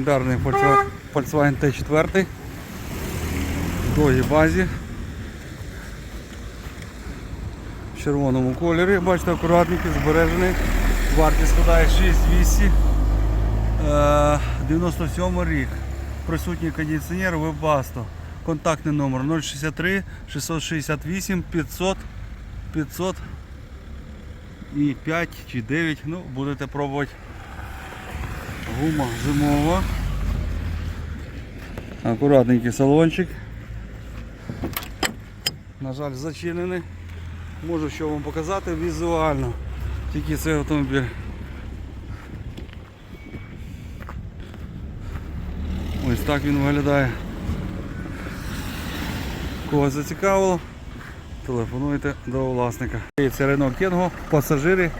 Легендарний Volkswagen- Volkswagen T4 в довгій базі. В червоному кольорі, бачите, акуратненький, збережений. Вартість складає 6200. Е, 97 рік. Присутній кондиціонер Webasto. Контактний номер 063 668 500 500 і 5 чи 9. Ну, будете пробувати. Гума зимова. Акуратненький салончик. На жаль, зачинений. Можу що вам показати візуально. Тільки цей автомобіль. Ось так він виглядає. Кого зацікавило, телефонуйте до власника. Це Renault Kengo, пасажири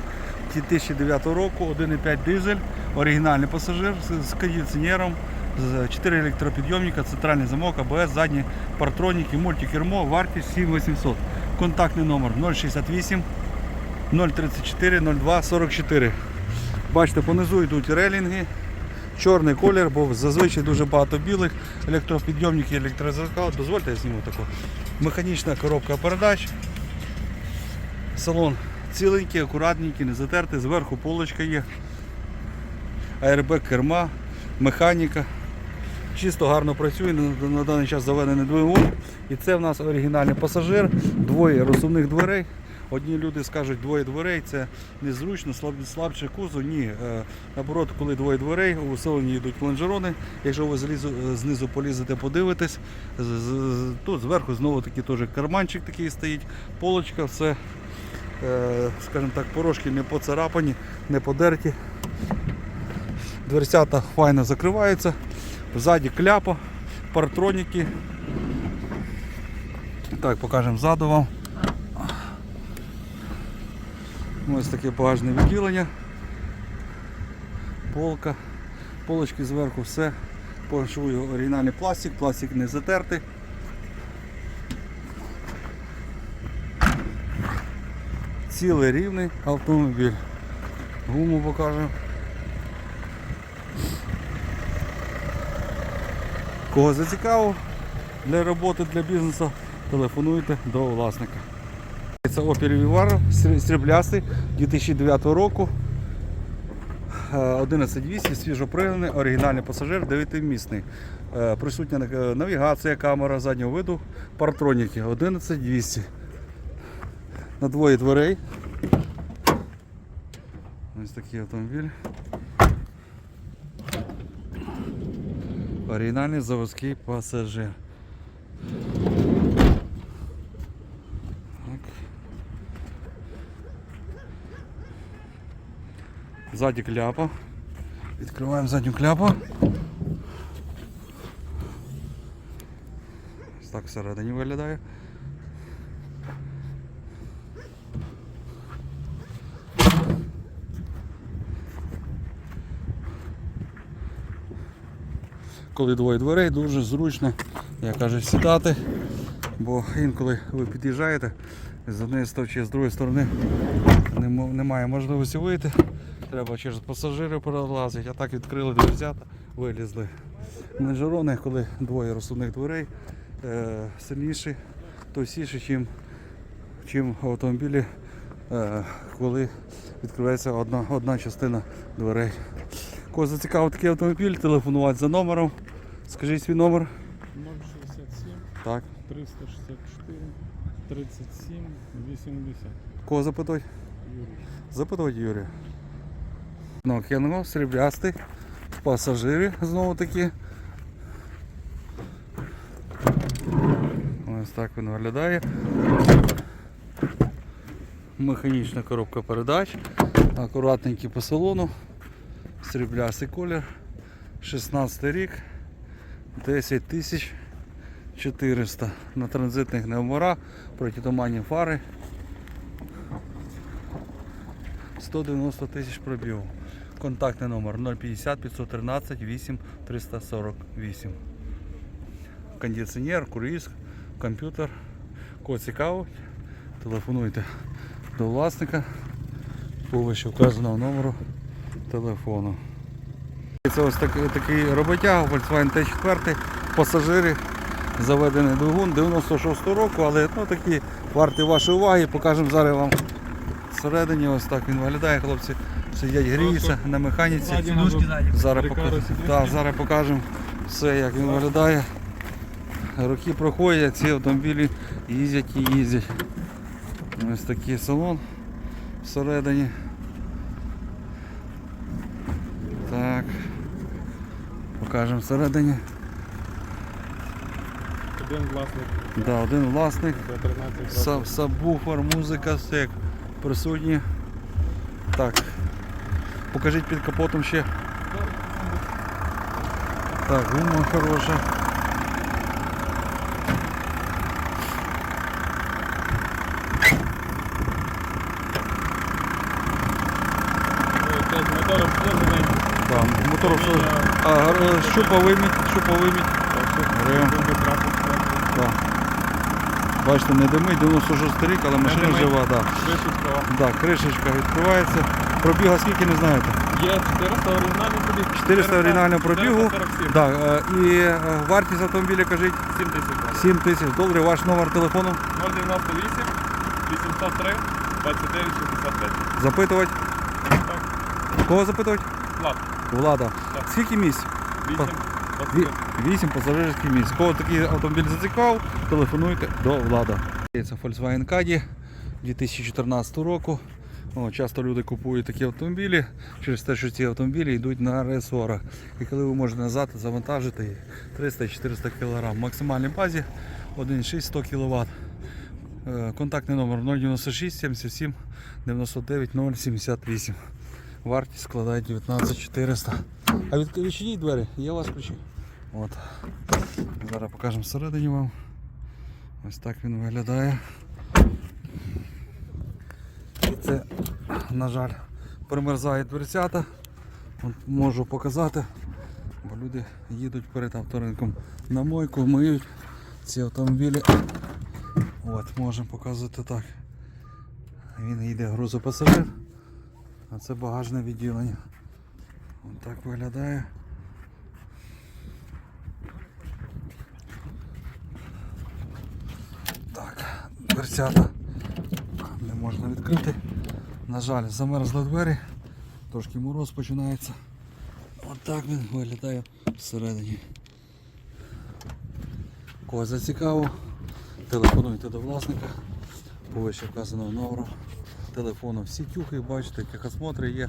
2009 року, 1,5 дизель, оригінальний пасажир з- кондиціонером, з 4 електропідйомника, центральний замок, АБС, задні партроніки, мультикермо, вартість 7800. Контактний номер 068 034 02 44. Бачите, понизу йдуть релінги, чорний колір, бо зазвичай дуже багато білих, електропідйомники, електрозеркал. Дозвольте я зніму таку. Механічна коробка передач. Салон ціленький, акуратненький, не затертий, зверху полочка є. Аербек керма, механіка. Чисто гарно працює, на, даний час заведений двигун. І це в нас оригінальний пасажир, двоє розсувних дверей. Одні люди скажуть, двоє дверей це незручно, слаб, слабший кузов. Ні. Е, наоборот, коли двоє дверей, у виселенні йдуть планжерони. Якщо ви залізу, е, знизу полізете, подивитесь, тут зверху знову таки теж карманчик такий стоїть, полочка, все, е, скажімо так, порошки не поцарапані, не подерті. Дверцята файно закриваються. Ззаді кляпа, партроніки. Так, покажемо ззаду вам. Ось таке багажне відділення. Полка. Полочки зверху все. По шву оригінальний пластик, пластик не затертий. Цілий рівний автомобіль. Гуму покажемо. Кого зацікавив для роботи, для бізнесу, телефонуйте до власника. Це Opel Vivaro, сріблястий 2009 року. Е, 11200, свіжопригнаний, оригінальний пасажир, 9-місний. Е, Присутня е, навігація, камера заднього виду, партроніки 11200. На двоє дверей. Ось такий автомобіль. Оригінальний заводський пасажир. Так. Ззаді кляпа. Відкриваємо задню кляпу. Ось так всередині виглядає. Коли двоє дверей, дуже зручно, я кажу, сідати, бо інколи ви під'їжджаєте з однієї сторони чи з другої сторони немає можливості вийти. Треба через пасажирів перелазити, а так відкрили дверцята, вилізли. Нежерони, коли двоє розсудних дверей е, сильніші, товстіші, чим, чим автомобілі, е, коли відкривається одна, одна частина дверей. Кого зацікавив такий автомобіль, телефонувати за номером. Скажіть свій номер. 067 Так. 364 37 80. Кого запитують? Юрій. Запитують Юрія. Ну, Кенго, сріблястий, пасажири знову таки. Ось так він виглядає. Механічна коробка передач. Акуратненький по салону. Сріблястий колір. 16 рік. 10 тисяч 400 на транзитних номерах, протитуманні фари. 190 тисяч пробігу. Контактний номер 050 513 8 348. Кондиціонер, круїз, комп'ютер. Кого цікавить, телефонуйте до власника по вище вказаного номеру телефону. Це ось такий, такий роботяг, Volkswagen T4, пасажири, заведений двигун 96-го року, але ну, такі варті вашої уваги. Покажемо зараз вам всередині, ось так він виглядає, хлопці сидять, гріються на механіці. Зараз, Рекаро да, зараз покажемо все, як він виглядає. Роки проходять, ці автомобілі їздять і їздять. Ось такий салон всередині. Так. Покажемо всередині. Один власник Да, один власник. до 13 Саб, сабвуфер, музика, все як присутні. Так. Покажіть під капотом ще. Так, гума хороша. Мотором все новенький. Там, мотор все. А, щупа виміть, щупа виміть. Бачите, не димить, 96 рік, але машина димить. жива, да. Вишивка. Да, кришечка відкривається. Пробіга скільки не знаєте? Є 400 оригінальний пробіг. 400 оригінального пробігу. 447. Да, е, і е, вартість автомобіля, кажіть, 7 тисяч доларів. 7 тисяч доларів. Ваш номер телефону 098 803 29 65. запитувати. Так, Кого запитувати? Влад. Влада. Так. Скільки місць? 8 Ві- 8 пасажирських місць. Кого такий автомобіль зацікавив, телефонуйте до Влада. Це Volkswagen Caddy 2014 року. О, часто люди купують такі автомобілі через те, що ці автомобілі йдуть на ресорах. І коли ви можете назад завантажити їх 300-400 кг. В максимальній базі 1,6 100 кВт. Контактний номер 096 77 99 078. Вартість складає 19 400. А від, відчиніть двері, є у вас ключі. От. Зараз покажемо всередині вам. Ось так він виглядає. І це, на жаль, примерзають дверцята. Можу показати, бо люди їдуть перед авторинком на мойку, миють ці автомобілі. От, можемо показувати так. Він йде грузопасажир, а це багажне відділення. Ось так виглядає. Так, дверцята не можна відкрити. На жаль, замерзли двері, трошки мороз починається. Отак він виглядає всередині. Кого зацікаво, телефонуйте до власника по вище вказаного номеру. Телефону всі тюхи, бачите, техосмотри є,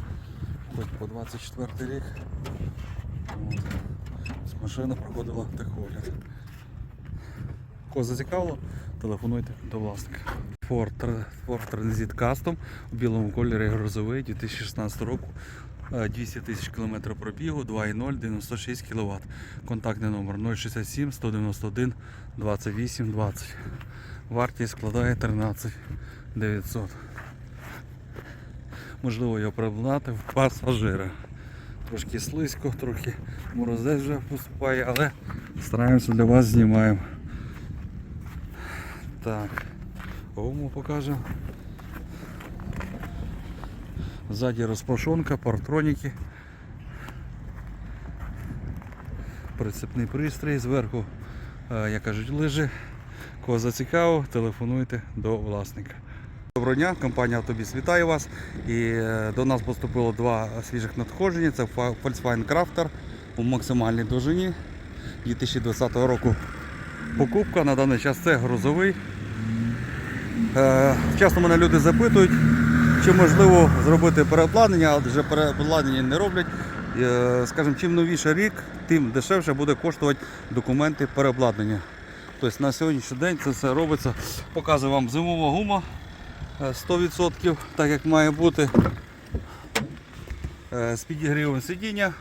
хоч по 24 рік. От. Машина проходила техогляд. Кого зацікавило, телефонуйте до власника. Ford, Ford Transit Custom у білому кольорі грузовий 2016 року. Е, 200 тисяч кілометрів пробігу, 2.0, 96 кВт. Контактний номер 067 191 28 20. Вартість складає 13 900. Можливо його пригнати в пасажира. Трошки слизько, трохи морозець вже поступає, але стараємося для вас знімаємо. Так, гуму покажемо. Ззаді розпашонка, партроніки. Прицепний пристрій, зверху, е, як кажуть, лижи. Кого зацікавив, телефонуйте до власника. Доброго дня, компанія Автобіс вітає вас. І е, до нас поступило два свіжих надходження. Це Volkswagen Crafter у максимальній довжині 2020 року. Покупка на даний час це грузовий. Е, Часто мене люди запитують, чи можливо зробити переобладнання, адже переобладнання не роблять. Е, Скажімо, чим новіше рік, тим дешевше буде коштувати документи переобладнання. Тобто на сьогоднішній день це все робиться. Показую вам зимова гума 100%, так як має бути. Е, З підігрівом сидіння.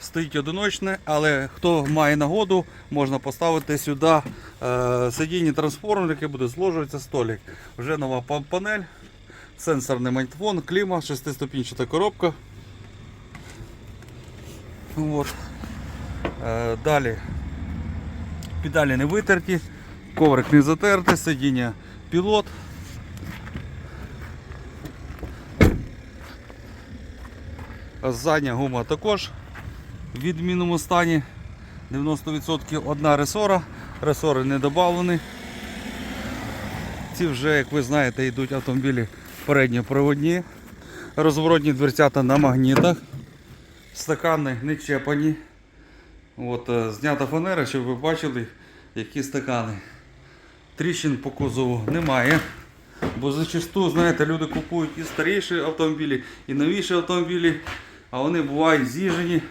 Стоїть одиночне, але хто має нагоду, можна поставити сюди е, сидіння трансформер, який буде зложуватися столик. Вже нова панель, сенсорний магнітофон, кліма, шестиступінчата коробка. От. Е, далі педалі не витерті, коврик не затертий, сидіння пілот. Задня гума також в відмінному стані. 90% одна ресора, ресори не додавлені. Ці вже, як ви знаєте, йдуть автомобілі передньоприводні, розворотні дверцята на магнітах, стакани не чепані. От, е, знята фанера, щоб ви бачили, які стакани. Тріщин по кузову немає. Бо зачасту, знаєте, люди купують і старіші автомобілі, і новіші автомобілі, а вони бувають з'їжджені,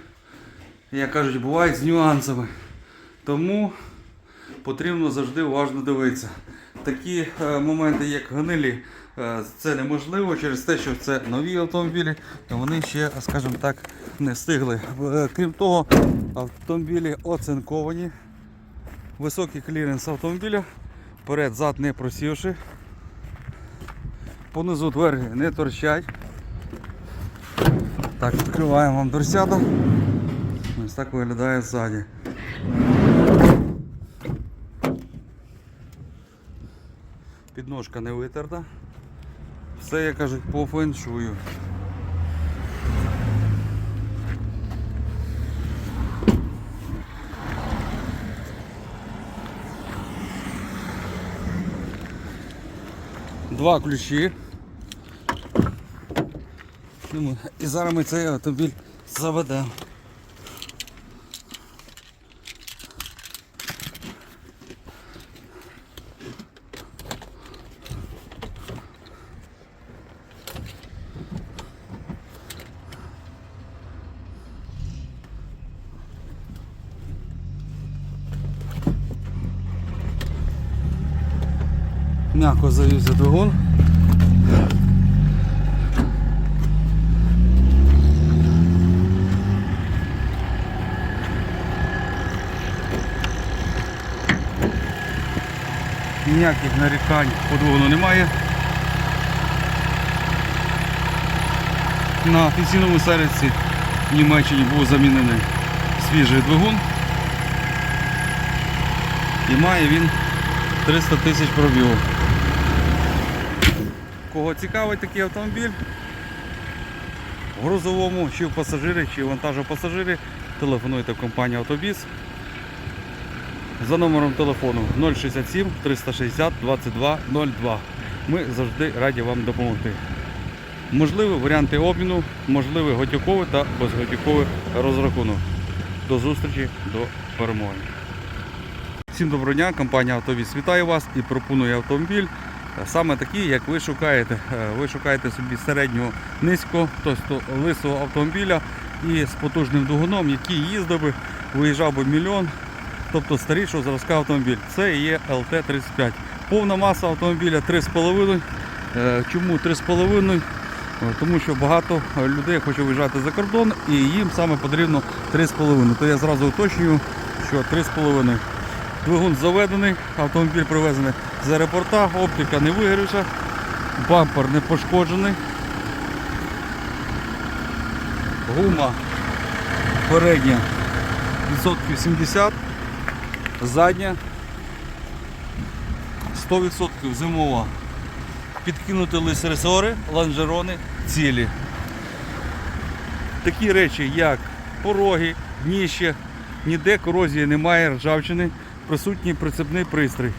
як кажуть, бувають з нюансами. Тому потрібно завжди уважно дивитися. Такі е, моменти, як гнилі, е, це неможливо через те, що це нові автомобілі, і вони ще, скажімо так, не встигли. Е, Крім того, автомобілі оцинковані, високий кліренс автомобіля, вперед, зад не просівши. Понизу двері не торчать. Так, відкриваємо вам дверцята. Ось так виглядає ззаді. Підножка не витерта. Все, як кажуть, по феншую. Два ключі. Ну, І зараз ми цей автомобіль заведемо. М'яко завівся двигун. Ніяких нарікань по двигуну немає. На офіційному сервісі в Німеччині був замінений свіжий двигун. І має він 300 тисяч пробігу. Кого цікавить такий автомобіль? В грузовому, чи в пасажирі, чи в вантажопасажирі, телефонуйте в компанію Автобіс за номером телефону 067 360 22 02. Ми завжди раді вам допомогти. Можливі варіанти обміну, можливий готівковий та безготівковий розрахунок. До зустрічі, до перемоги. Всім доброго дня, компанія Автовіс вітає вас і пропонує автомобіль. Саме такий, як ви шукаєте. Е, Ви шукаєте собі середнього низького, тобто лисого автомобіля і з потужним двигуном, який їздив би, виїжджав би мільйон, тобто старішого зразка автомобіль. Це є ЛТ-35. Повна маса автомобіля 3,5. Е, Чому 3,5? Е, Тому що багато людей хоче виїжджати за кордон і їм саме потрібно 3,5. То я зразу уточнюю, що 3,5. Двигун заведений, автомобіль привезений з аеропорта, оптика не вигріша, бампер не пошкоджений. Гума передня відсотків 70, задня 100% зимова. Підкинути лист ресори, лонжерони, цілі. Такі речі, як пороги, дніще, ніде корозії немає, ржавчини, присутній прицепний пристрій.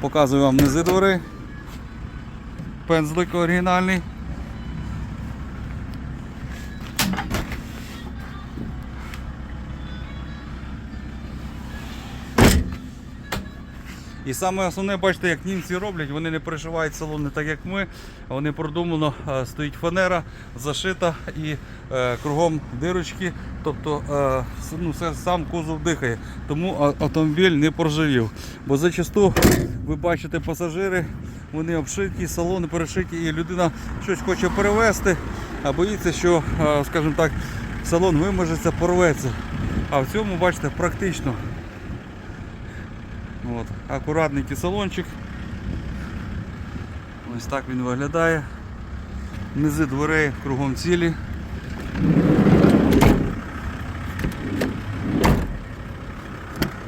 Показую вам низи двори. Пензлик оригінальний. І саме основне, бачите, як німці роблять, вони не пришивають салони так, як ми, вони продумано е, стоїть фанера, зашита і е, кругом дирочки, тобто е, ну, це сам кузов дихає, тому автомобіль не проживів. Бо зачасту ви бачите пасажири, вони обшиті, салони перешиті, і людина щось хоче перевезти, а боїться, що, е, скажімо так, салон вимажеться, порветься. А в цьому, бачите, практично. От, акуратненький салончик. Ось так він виглядає. Низи дверей кругом цілі.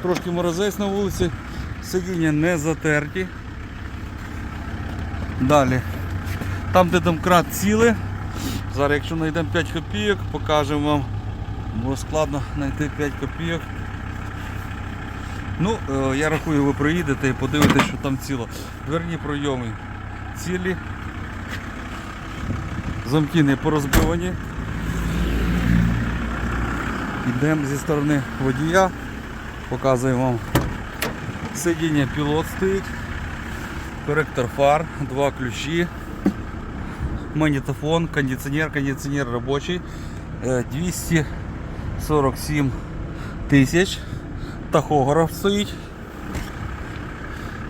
Трошки морозець на вулиці, сидіння не затерті. Далі. Там, де домкрат ціле. Зараз, якщо знайдемо 5 копійок, покажемо вам Було складно знайти 5 копійок. Ну, е, я рахую, ви приїдете і подивитесь, що там ціло. Дверні пройоми цілі. Замки не порозбивані. Йдемо зі сторони водія. Показуємо вам сидіння пілот стоїть. Корректор фар, два ключі, магнитофон, кондиционер, кондиционер рабочий, Е, 247 тисяч, тахограф стоїть.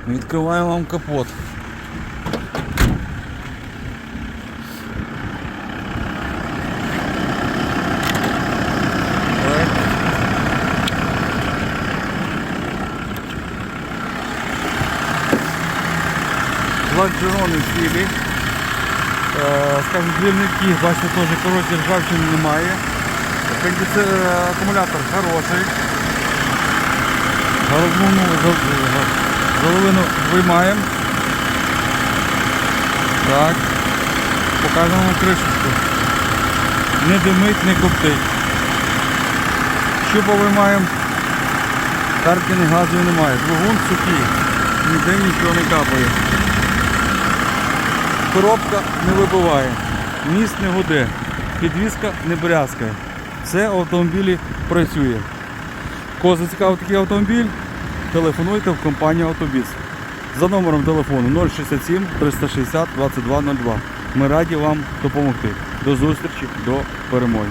Відкриваємо вам капот. Так. Лонжерони цілі. Е, Скажімо, двірники, бачите, теж короткі ржавчини немає. Кондиці... Акумулятор хороший. Головну головину виймаємо. Так. Вам кришечку. Не димить, не коптить. Щупа виймаємо. Карткини газу немає. Двигун сухий. Ніде нічого не капає. Коробка не вибиває, міст не гуде, підвізка не брязкає. Все в автомобілі працює. Кого зацікавив такий автомобіль, телефонуйте в компанію Автобіс. За номером телефону 067 360 2202. Ми раді вам допомогти. До зустрічі, до перемоги.